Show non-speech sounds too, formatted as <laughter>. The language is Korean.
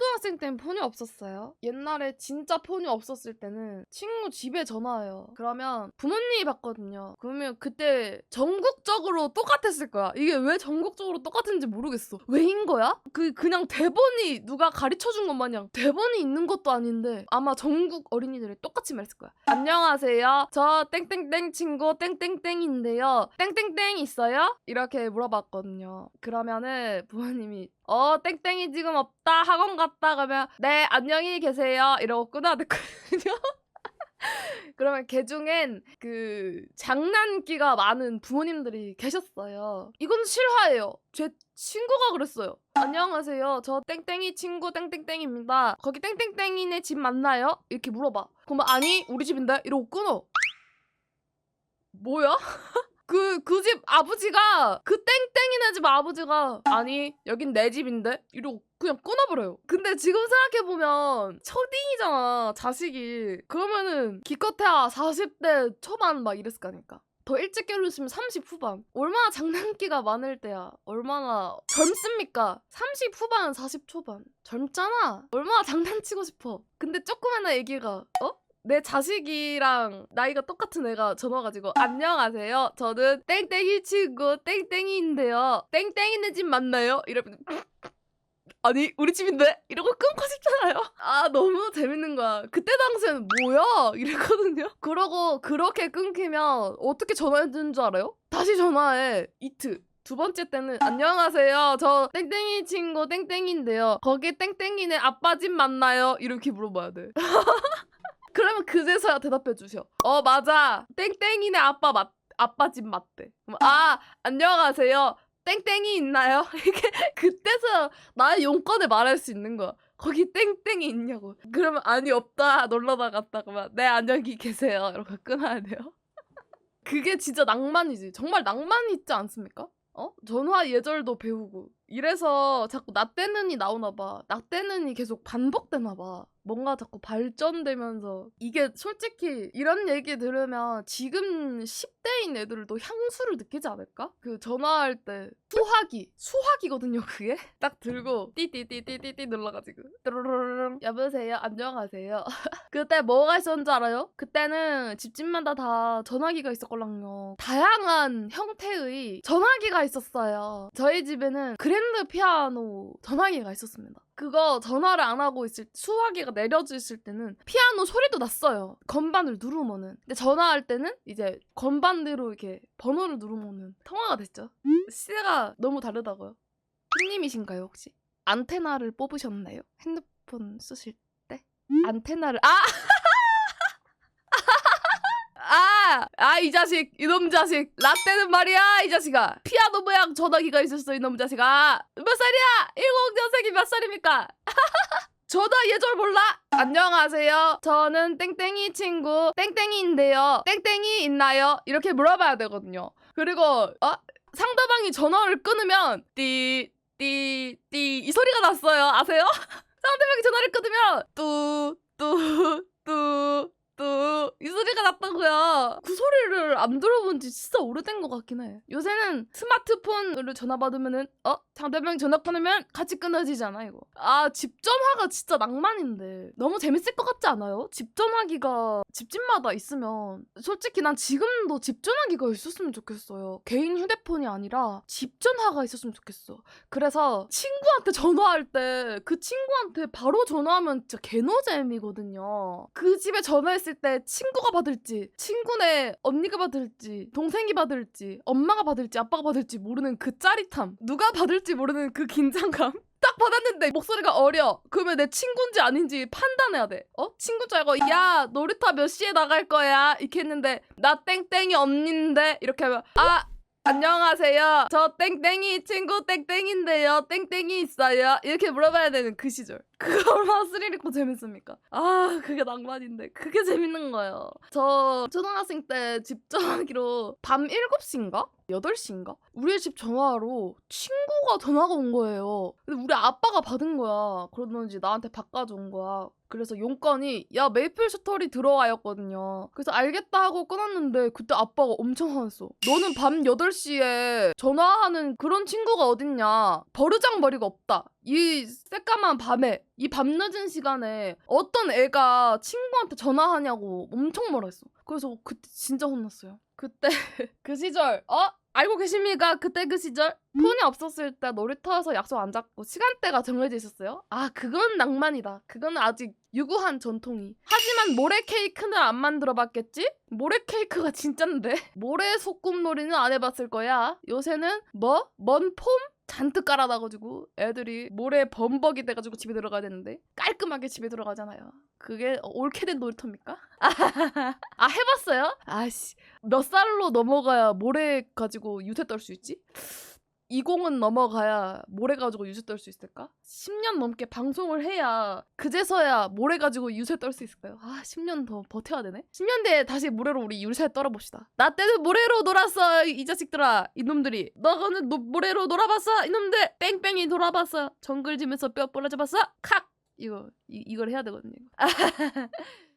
초등학생 땐 폰이 없었어요. 옛날에 진짜 폰이 없었을 때는 친구 집에 전화해요. 그러면 부모님이 받거든요. 그러면 그때 전국적으로 똑같았을 거야. 이게 왜 전국적으로 똑같은지 모르겠어. 왜인 거야? 그 그냥 대본이 누가 가르쳐 준 것 마냥 대본이 있는 것도 아닌데 아마 전국 어린이들이 똑같이 말했을 거야. 안녕하세요. 저 땡땡땡 친구 땡땡땡인데요. 땡땡땡 있어요? 이렇게 물어봤거든요. 그러면은 부모님이 어 땡땡이 지금 없 다 학원 갔다 가면 네 안녕히 계세요 이러고 끊어야 됐거든요. <laughs> 그러면 개 중엔 그 장난기가 많은 부모님들이 계셨어요. 이건 실화예요. 제 친구가 그랬어요. 안녕하세요. 저 땡땡이 친구 땡땡땡입니다. 거기 땡땡땡이네 집 맞나요? 이렇게 물어봐. 그러면 아니 우리 집인데 이러고 끊어. 뭐야? <laughs> 그 그 집 아버지가 그 땡땡이네 집 아버지가 아니 여긴 내 집인데 이러고 그냥 끊어버려요. 근데 지금 생각해보면 초딩이잖아 자식이. 그러면은 기껏해야 40대 초반 막 이랬을 거 아닐까. 더 일찍 결혼했으면 30 후반. 얼마나 장난기가 많을 때야. 얼마나 젊습니까? 30 후반, 40 초반. 젊잖아. 얼마나 장난치고 싶어. 근데 조그마한 애기가 어? 내 자식이랑 나이가 똑같은 애가 전화 가지고 안녕하세요. 저는 땡땡이 친구 땡땡이인데요. 땡땡이네 집 맞나요? 이러면 아니 우리 집인데 이러고 끊고 싶잖아요. 아 너무 재밌는 거야. 그때 당시에는 뭐야 이랬거든요. 그러고 그렇게 끊기면 어떻게 전화해 주는 줄 알아요? 다시 전화해 이트. 두 번째 때는 안녕하세요. 저 땡땡이 친구 땡땡인데요. 거기 땡땡이네 아빠 집 맞나요? 이렇게 물어봐야 돼. <laughs> 그러면 그제서야 대답해 주셔. 어 맞아. 땡땡이네 아빠 맞 아빠 집 맞대. 아 안녕하세요. 땡땡이 있나요? <laughs> 이게 그때서 나의 용건을 말할 수 있는 거야. 거기 땡땡이 있냐고. 그러면 아니 없다. 놀러 나갔다. 그러면 네 안녕히 계세요. 이렇게 끊어야 돼요. <laughs> 그게 진짜 낭만이지. 정말 낭만이 있지 않습니까? 어? 전화 예절도 배우고. 이래서 자꾸 나 때는이 나오나 봐. 나 때는이 계속 반복되나 봐. 뭔가 자꾸 발전되면서 이게 솔직히 이런 얘기 들으면 지금 10대인 애들도 향수를 느끼지 않을까? 그 전화할 때 수화기 수화기거든요 그게 <laughs> 딱 들고 띠띠띠띠띠띠 눌러가지고 뚜루루루룽 여보세요 안녕하세요 <laughs> 그때 뭐가 있었는지 알아요? 그때는 집집마다 다 전화기가 있었걸랑요 다양한 형태의 전화기가 있었어요 저희 집에는 그 랜드 피아노 전화기가 있었습니다 그거 전화를 안 하고 있을 때 수화기가 내려져 있을 때는 피아노 소리도 났어요. 건반을 누르면은. 근데 전화할 때는 이제 건반대로 이렇게 번호를 누르면은 통화가 됐죠. 시대가 너무 다르다고요. 손님이신가요 혹시? 안테나를 뽑으셨나요? 핸드폰 쓰실 때? 안테나를 아! <laughs> 아! 아, 이 자식, 이놈 자식. 라떼는 말이야, 이 자식아. 피아노 모양 전화기가 있었어, 이놈 자식아. 몇 살이야? 일곱 년생이 몇 살입니까? <laughs> 전화 예절 몰라? 안녕하세요. 저는 땡땡이 친구 땡땡이인데요. 땡땡이 있나요? 이렇게 물어봐야 되거든요. 그리고 어? 상대방이 전화를 끊으면 띠, 띠, 띠 이 소리가 났어요. 아세요? <laughs> 상대방이 전화를 끊으면 뚜, 뚜, 뚜, 뚜, 이 소리가 났다고요. 그 소리를 안 들어본 지 진짜 오래된 것 같긴 해. 요새는 스마트폰으로 전화 받으면은 어 상대방 전화 끊으면 같이 끊어지잖아 이거. 아 집전화가 진짜 낭만인데 너무 재밌을 것 같지 않아요? 집전화기가 집집마다 있으면 솔직히 난 지금도 집전화기가 있었으면 좋겠어요. 개인 휴대폰이 아니라 집전화가 있었으면 좋겠어. 그래서 친구한테 전화할 때 그 친구한테 바로 전화하면 진짜 개노잼이거든요. 그 집에 전화했을 때 친구가 받을지, 친구네 언니가 받을지, 동생이 받을지, 엄마가 받을지, 아빠가 받을지 모르는 그 짜릿함. 누가 받을지 모르는 그 긴장감. <laughs> 딱 받았는데 목소리가 어려. 그러면 내 친구인지 아닌지 판단해야 돼. 어? 친구인 줄 알고 야 놀이터 몇 시에 나갈 거야? 이렇게 했는데 나 땡땡이 언니인데 이렇게 하면 아 안녕하세요. 저 땡땡이 친구 땡땡인데요. 땡땡이 있어요. 이렇게 물어봐야 되는 그 시절. 그거 얼마나 스릴 있고 재밌습니까? 아, 그게 낭만인데. 그게 재밌는 거예요. 저 초등학생 때 집 전화기로 밤 7시인가? 8시인가? 우리 집 전화로 친구가 전화가 온 거예요. 근데 우리 아빠가 받은 거야. 그러던지 나한테 바꿔준 거야. 그래서 용건이 야 메이플 스토리 들어와였거든요. 그래서 알겠다 하고 끊었는데 그때 아빠가 엄청 화났어. 너는 밤 8시에 전화하는 그런 친구가 어딨냐. 버르장 머리가 없다. 이 새까만 밤에 이 밤늦은 시간에 어떤 애가 친구한테 전화하냐고 엄청 뭐라 했어. 그래서 그때 진짜 혼났어요. 그때 <laughs> 그 시절 어? 알고 계십니까? 그때 그 시절 폰이 없었을 때 놀이터에서 약속 안 잡고 시간대가 정해져 있었어요. 아 그건 낭만이다. 그건 아직 유구한 전통이. 하지만 모래 케이크는 안 만들어봤겠지? 모래 케이크가 진짠데? 모래 소꿉놀이는 안 해봤을 거야. 요새는 뭐? 먼 폼? 잔뜩 깔아놔가지고 애들이 모래 범벅이 돼가지고 집에 들어가야 되는데 깔끔하게 집에 들어가잖아요. 그게 옳게 된 놀이터입니까? <laughs> 아 해봤어요? 아씨 몇 살로 넘어가야 모래 가지고 유세 떨 수 있지? 20은 넘어가야 모래 가지고 유세 떨 수 있을까? 10년 넘게 방송을 해야 그제서야 모래 가지고 유세 떨 수 있을까요? 아 10년 더 버텨야 되네? 10년 뒤에 다시 모래로 우리 유세 떨어봅시다. 나 때는 모래로 놀았어 이, 이 자식들아 이놈들이. 너는 노- 모래로 놀아봤어 이놈들. 뺑뺑이 돌아봤어. 정글짐에서 뼈 부러져봤어. 칵! 이거 이, 이걸 해야 되거든요 <laughs>